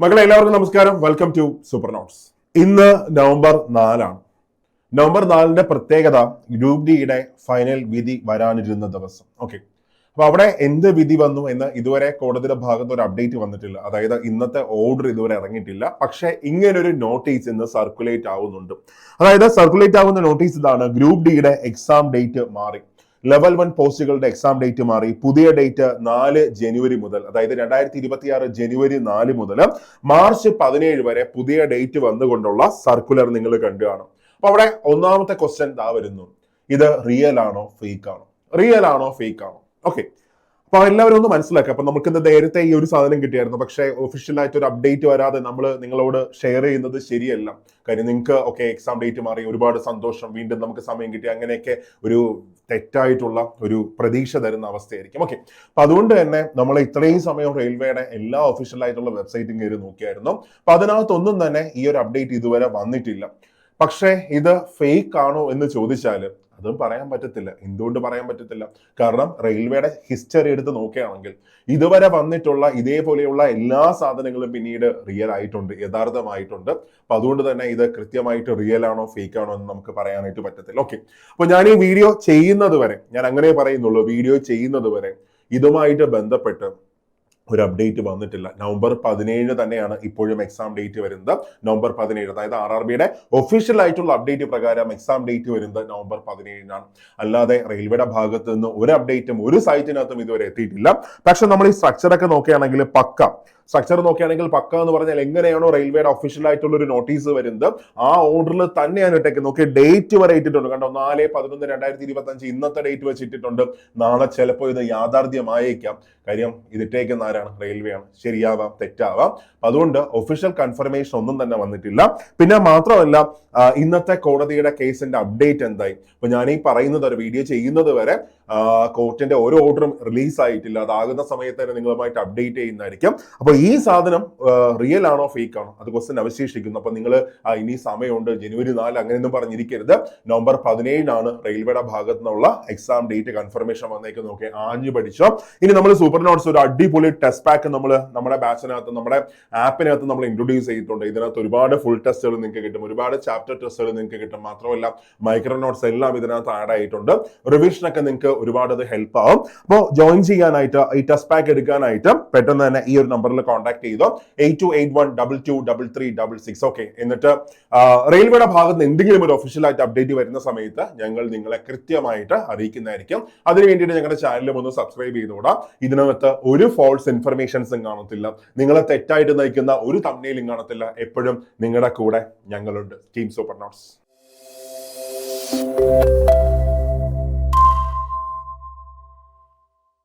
മക്കളെ എല്ലാവർക്കും നമസ്കാരം. വെൽക്കം ടു സൂപ്പർ നോട്ട്സ് ഇന്ന് നവംബർ നാലാണ്. നവംബർ നാലിന്റെ പ്രത്യേകത ഗ്രൂപ്പ് ഡിയുടെ ഫൈനൽ വിധി വരാനിരുന്ന ദിവസം. ഓക്കെ അപ്പൊ അവിടെ എന്ത് വിധി വന്നു എന്ന് ഇതുവരെ കോടതിയുടെ ഭാഗത്ത് ഒരു അപ്ഡേറ്റ് വന്നിട്ടില്ല. അതായത് ഇന്നത്തെ ഓർഡർ ഇതുവരെ ഇറങ്ങിയിട്ടില്ല. പക്ഷേ ഇങ്ങനൊരു നോട്ടീസ് ഇന്ന് സർക്കുലേറ്റ് ആവുന്നുണ്ട്. അതായത് സർക്കുലേറ്റ് ആവുന്ന നോട്ടീസ് ഇതാണ് ഗ്രൂപ്പ് ഡിയുടെ എക്സാം ഡേറ്റ് മാറി. ലെവൽ വൺ പോസ്റ്റുകളുടെ എക്സാം ഡേറ്റ് മാറി. പുതിയ ഡേറ്റ് നാല് ജനുവരി മുതൽ അതായത് രണ്ടായിരത്തി ഇരുപത്തി ആറ് ജനുവരി നാല് മുതൽ മാർച്ച് പതിനേഴ് വരെ പുതിയ ഡേറ്റ് വന്നുകൊണ്ടുള്ള സർക്കുലർ നിങ്ങൾ കണ്ടു കാണും. അപ്പൊ അവിടെ ഒന്നാമത്തെ ക്വസ്റ്റ്യൻ ഇതാ വരുന്നു. ഇത് റിയൽ ആണോ ഫേക്ക് ആണോ? റിയൽ ആണോ ഫേക്ക് ആണോ? ഓക്കെ അപ്പൊ എല്ലാവരും ഒന്ന് മനസ്സിലാക്കുക അപ്പൊ നമുക്ക് ഇന്ന് നേരത്തെ ഈ ഒരു സാധനം കിട്ടിയായിരുന്നു. പക്ഷേ ഒഫീഷ്യൽ ആയിട്ട് ഒരു അപ്ഡേറ്റ് വരാതെ നമ്മൾ നിങ്ങളോട് ഷെയർ ചെയ്യുന്നത് ശരിയല്ല. കാര്യം നിങ്ങൾക്ക് ഓക്കെ എക്സാം ഡേറ്റ് മാറി ഒരുപാട് സന്തോഷം. വീണ്ടും നമുക്ക് സമയം കിട്ടി. അങ്ങനെയൊക്കെ ഒരു തെറ്റായിട്ടുള്ള ഒരു പ്രതീക്ഷ തരുന്ന അവസ്ഥയായിരിക്കും. ഓക്കെ അപ്പൊ അതുകൊണ്ട് തന്നെ നമ്മൾ ഇത്രയും സമയം റെയിൽവേയുടെ എല്ലാ ഒഫീഷ്യൽ ആയിട്ടുള്ള വെബ്സൈറ്റും കയറി നോക്കിയായിരുന്നു. അപ്പൊ അതിനകത്തൊന്നും തന്നെ ഈ ഒരു അപ്ഡേറ്റ് ഇതുവരെ വന്നിട്ടില്ല. പക്ഷേ ഇത് ഫേക്ക് ആണോ എന്ന് ചോദിച്ചാൽ അതും പറയാൻ പറ്റത്തില്ല. എന്തുകൊണ്ട് പറയാൻ പറ്റത്തില്ല? കാരണം റെയിൽവേയുടെ ഹിസ്റ്ററി എടുത്ത് നോക്കുകയാണെങ്കിൽ ഇതുവരെ വന്നിട്ടുള്ള ഇതേപോലെയുള്ള എല്ലാ സാധനങ്ങളും പിന്നീട് റിയൽ ആയിട്ടുണ്ട് യഥാർത്ഥമായിട്ടുണ്ട്. അപ്പൊ അതുകൊണ്ട് തന്നെ ഇത് കൃത്യമായിട്ട് റിയൽ ആണോ ഫേക്ക് ആണോ എന്ന് നമുക്ക് പറയാനായിട്ട് പറ്റത്തില്ല. ഓക്കെ അപ്പൊ ഞാൻ ഈ വീഡിയോ ചെയ്യുന്നത് വരെ ഞാൻ അങ്ങനെ പറയുന്നുള്ളൂ വീഡിയോ ചെയ്യുന്നത് വരെ ഇതുമായിട്ട് ബന്ധപ്പെട്ട് ഒരു അപ്ഡേറ്റ് വന്നിട്ടില്ല. നവംബർ പതിനേഴ് തന്നെയാണ് ഇപ്പോഴും എക്സാം ഡേറ്റ് വരുന്നത്. നവംബർ പതിനേഴ് അതായത് ആർ ആർ ബിയുടെ ഒഫീഷ്യൽ ആയിട്ടുള്ള അപ്ഡേറ്റ് പ്രകാരം എക്സാം ഡേറ്റ് വരുന്നത് നവംബർ പതിനേഴിനാണ്. അല്ലാതെ റെയിൽവേയുടെ ഭാഗത്ത് നിന്ന് ഒരു അപ്ഡേറ്റും ഒരു സൈറ്റിനകത്തും ഇതുവരെ എത്തിയിട്ടില്ല. പക്ഷെ നമ്മൾ ഈ സ്ട്രക്ചറൊക്കെ നോക്കുകയാണെങ്കിൽ പക്ക സ്ട്രക്ചർ നോക്കുകയാണെങ്കിൽ പക്ക എന്ന് പറഞ്ഞാൽ എങ്ങനെയാണോ റെയിൽവേയുടെ ഒഫീഷ്യൽ ആയിട്ടുള്ള ഒരു നോട്ടീസ് വരുന്നത്. ആ ഓർഡറിൽ തന്നെയാണ് ഇട്ടേക്കുന്നത് നോക്കി ഡേറ്റ് വരെ ഇട്ടിട്ടുണ്ട്. കണ്ടോ നാല് പതിനൊന്ന് രണ്ടായിരത്തി ഇരുപത്തി അഞ്ച് ഇന്നത്തെ ഡേറ്റ് വെച്ചിട്ടിട്ടുണ്ട് നാളെ ചിലപ്പോൾ ഇത് യാഥാർത്ഥ്യമായേക്കാം. കാര്യം ഇതിട്ടേക്കുന്ന ആരാണ്? റെയിൽവേ ആണ്. ശരിയാവാം തെറ്റാവാം. അപ്പൊ അതുകൊണ്ട് ഒഫീഷ്യൽ കൺഫർമേഷൻ ഒന്നും തന്നെ വന്നിട്ടില്ല. പിന്നെ മാത്രമല്ല ഇന്നത്തെ കോടതിയുടെ കേസിന്റെ അപ്ഡേറ്റ് എന്തായി? ഇപ്പൊ ഞാൻ ഈ പറയുന്നത് ഒരു വീഡിയോ ചെയ്യുന്നത് വരെ കോർട്ടിന്റെ ഓരോ ഓർഡറും റിലീസ് ആയിട്ടില്ല. അതാകുന്ന സമയത്ത് തന്നെ നിങ്ങളുമായിട്ട് അപ്ഡേറ്റ് ചെയ്യുന്നതായിരിക്കും. അപ്പൊ ഈ സാധനം റിയൽ ആണോ ഫേക്ക് ആണോ? അത് ക്വസ്റ്റൻ അവശേഷിക്കുന്നു. അപ്പൊ നിങ്ങൾ ഇനി സമയമുണ്ട്. ജനുവരി നാല് അങ്ങനെയൊന്നും പറഞ്ഞിരിക്കരുത്. നവംബർ പതിനേഴിനാണ് റെയിൽവേയുടെ ഭാഗത്തു നിന്നുള്ള എക്സാം ഡേറ്റ് കൺഫർമേഷൻ വന്നേക്ക് നോക്കി ആഞ്ഞു പഠിച്ചോ. ഇനി നമ്മൾ സൂപ്പർ നോട്ട്സ് ഒരു അടിപൊളി ടെസ്റ്റ് പാക്ക് നമ്മൾ നമ്മുടെ ബാച്ചിനകത്ത് നമ്മുടെ ആപ്പിനകത്ത് നമ്മൾ ഇൻട്രൊഡ്യൂസ് ചെയ്തിട്ടുണ്ട്. ഇതിനകത്ത് ഒരുപാട് ഫുൾ ടെസ്റ്റുകൾ നിങ്ങൾക്ക് കിട്ടും. ഒരുപാട് ചാപ്റ്റർ ടെസ്റ്റുകൾ നിങ്ങൾക്ക് കിട്ടും. മാത്രമല്ല മൈക്രോ നോട്ട്സ് എല്ലാം ഇതിനകത്ത് ആഡ് ആയിട്ടുണ്ട്. റിവിഷനൊക്കെ നിങ്ങൾക്ക് ഒരുപാട് അത് ഹെൽപ്പ് ആവും. അപ്പോൾ ജോയിൻ ചെയ്യാനായിട്ട് ഈ ടെസ്റ്റ് പാക്ക് എടുക്കാനായിട്ട് പെട്ടെന്ന് തന്നെ ഈ ഒരു നമ്പറിൽ കോൺടാക്ട് ചെയ്തോ. Eight two eight one double two double three double six okay എന്നിട്ട് റെയിൽവേയുടെ ഭാഗത്ത് നിന്ന് എന്തെങ്കിലും ഒരു ഒഫീഷ്യൽ ആയിട്ട് അപ്ഡേറ്റ് വരുന്ന സമയത്ത് ഞങ്ങൾ നിങ്ങളെ കൃത്യമായിട്ട് അറിയിക്കുന്നതായിരിക്കും. അതിന് വേണ്ടിയിട്ട് ഞങ്ങളുടെ ചാനലും ഒന്ന് സബ്സ്ക്രൈബ് ചെയ്തോടാം ഇതിനകത്ത് ഒരു ഫോൾസ് ഇൻഫർമേഷൻസും കാണത്തില്ല. നിങ്ങളെ തെറ്റായിട്ട് നയിക്കുന്ന ഒരു തമ്മിലും കാണത്തില്ല. എപ്പോഴും നിങ്ങളുടെ കൂടെ ഞങ്ങളുണ്ട്. Team super notes